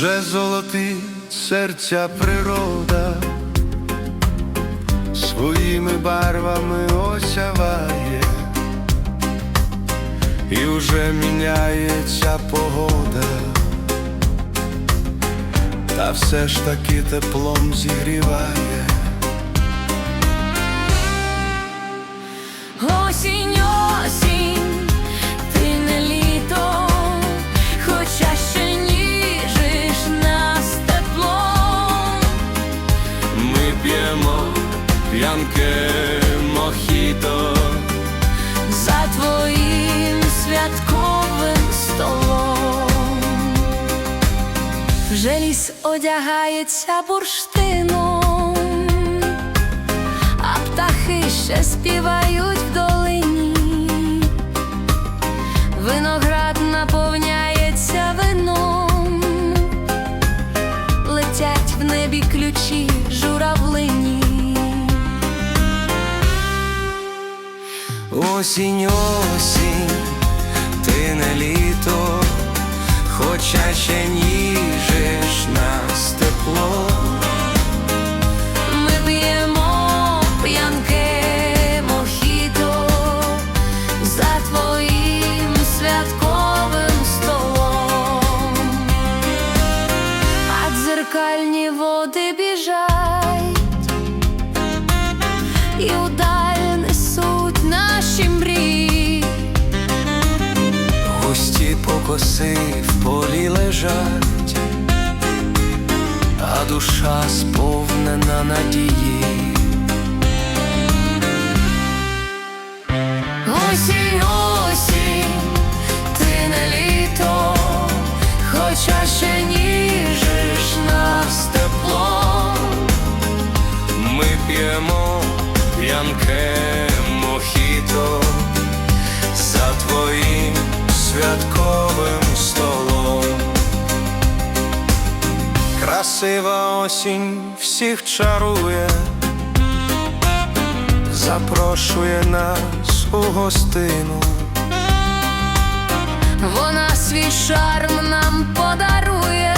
вже золоті серця природа. Своїми барвами осяває, і вже міняється погода, та все ж таки теплом зігріває. П'янке мохіто, за твоїм святковим столом. Вже ліс одягається бурштином, а птахи ще співають осінь, осінь, ти не літо, хоча ще ніжиш нас тепло. Ми п'ємо п'янке мохіто за твоїм святковим столом, а дзеркальні води біжать і удаль Покоси в полі лежать, а душа сповнена надії. Осінь, осінь, ти не літо, хоча ще ніжиш нас теплом. Ми п'ємо п'янке мохіто за твоїм святковим Красива осінь всіх чарує, запрошує нас у гостину. Вона свій шарм нам подарує,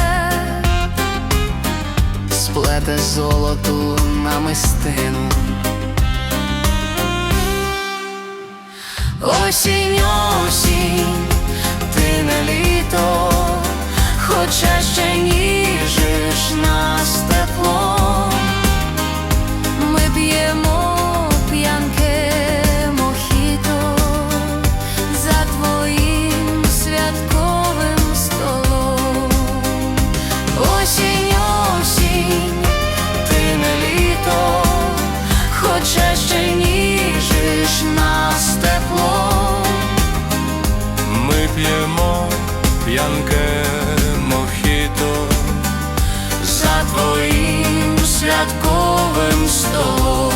сплете золоту намистину. осінь, осінь, ти не літо, хоча ще ніжиш п'ємо п'янке мохіто за твоїм святковим столом.